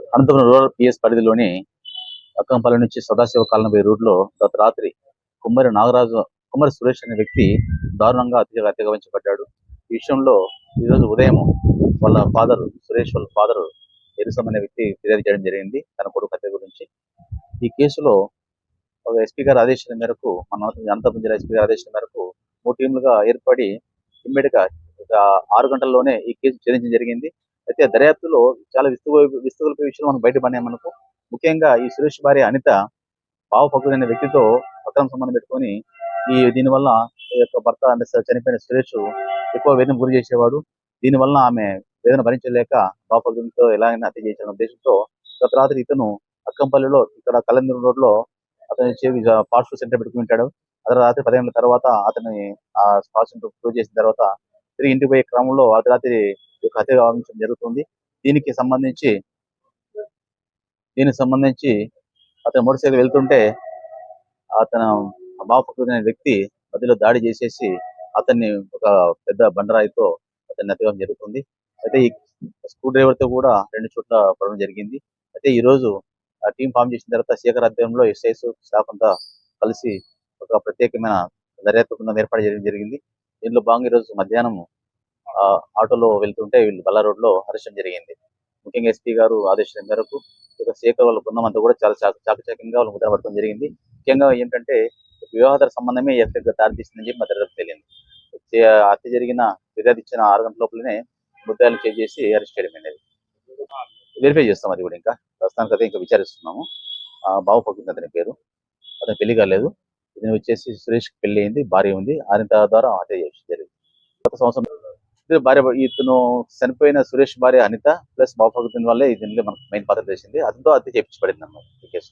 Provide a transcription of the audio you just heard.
Anantapuram rural PS పరిధిలోని అక్కంపల్లి నుంచి Sadashiva colony రూట్లో గత రాత్రి కుమ్మరి నాగరాజు కుమ్మరి సురేష్ అనే వ్యక్తి దారుణంగా అతిగా అతిగమించబడ్డాడు ఈ విషయంలో ఈరోజు ఉదయం వాళ్ళ ఫాదర్ సురేష్ వాళ్ళ ఫాదర్ ఎరుసం అనే వ్యక్తి ఫిర్యాదు చేయడం జరిగింది. తన కొడుకు హత్య గురించి. ఈ కేసులో ఒక ఎస్పీ గారి ఆదేశాల మేరకు మన అనంతపురం జిల్లా ఎస్పీ గారి ఆదేశాల మేరకు మూడు టీంలుగా ఏర్పడి ఇమ్మీడియట్గా ఒక ఆరు గంటల్లోనే ఈ కేసు ఛేదించడం జరిగింది. అయితే దర్యాప్తులో చాలా విస్తు విస్తుగొలిపే విషయం మనం బయటపడినాయి మనకు. ముఖ్యంగా ఈ సురేష్ భార్య అనిత బావ అనే వ్యక్తితో అక్రమ సంబంధం పెట్టుకొని ఈ దీనివల్ల ఈ యొక్క భర్త చనిపోయిన సురేష్ ఎక్కువ వేదన గురి చేసేవాడు. దీనివల్ల ఆమె వేదన భరించలేక బావ ఎలాగైనా హత్య చేసిన ఉద్దేశంతో గత రాత్రి ఇతను అక్కంపల్లిలో ఇక్కడ కలందూరు రోడ్లో అతని ఫాస్ట్ ఫుడ్ సెంటర్ పెట్టుకుంటాడు అతను రాత్రి పదిహేనుల తర్వాత అతని ఆ స్పాట్ సెంటర్ క్లోజ్ చేసిన తర్వాత తిరిగి ఇంటికి పోయే క్రమంలో అర్ధ రాత్రి యొక్క హత్య గావించడం జరుగుతుంది. దీనికి సంబంధించి దీనికి సంబంధించి అతను మోటార్ సైకిల్ వెళ్తుంటే అతను బాపకు వ్యక్తి మధ్యలో దాడి చేసేసి అతన్ని ఒక పెద్ద బండరాయితో అతన్ని హత్యగా జరుగుతుంది. అయితే ఈ స్క్రూ డ్రైవర్తో కూడా రెండు చోట్ల పడడం జరిగింది. అయితే ఈ రోజు ఆ టీం ఫామ్ చేసిన తర్వాత శేఖర్ అధ్యయనంలో ఎస్ఐస్ స్టాఫ్ అంతా కలిసి ఒక ప్రత్యేకమైన దర్యాప్తు బృందం ఏర్పాటు చేయడం జరిగింది. దీనిలో భాగంగా ఈ రోజు మధ్యాహ్నం ఆటోలో వెళ్తుంటే వీళ్ళు బల్ల రోడ్లో అరెస్టం జరిగింది. ముఖ్యంగా ఎస్పీ గారు ఆదేశాల మేరకు ఇక శేఖర్ వాళ్ళ బృందం అంతా కూడా చాలా చాక చాకచక్యంగా వాళ్ళు ముద్ర పడటం జరిగింది. ముఖ్యంగా ఏంటంటే వివాహతర సంబంధమే ఎక్కడ హత్యకు దారితీస్తుందని చెప్పి మద్దతు తెలియంది. హత్య జరిగిన ఫిర్యాదు ఇచ్చిన ఆరు గంటల లోపలనే ముద్దాయిలు చేజ్ చేసి అరెస్ట్ చేయడం అనేది. వెరిఫై చేస్తాం అది కూడా ఇంకా. ప్రస్తుతానికి అయితే ఇంకా విచారిస్తున్నాము. ఆ, బాబు పక్కింది అతని పేరు. అతను పెళ్ళి కాలేదు. ఇతను వచ్చేసి సురేష్ పెళ్ళి అయింది. భార్య ఉంది. ఆరింత ద్వారా హత్య చేసి జరిగింది. గత సంవత్సరం భార్య ఇతను చనిపోయిన సురేష్ భార్య అనిత ప్లస్ బాబు భగత్ వల్లే దీనిలో మనకు మెయిన్ పాత్ర చేసింది అతనితో అతి చేయించబడింది అన్నమాట ఈ కేసు.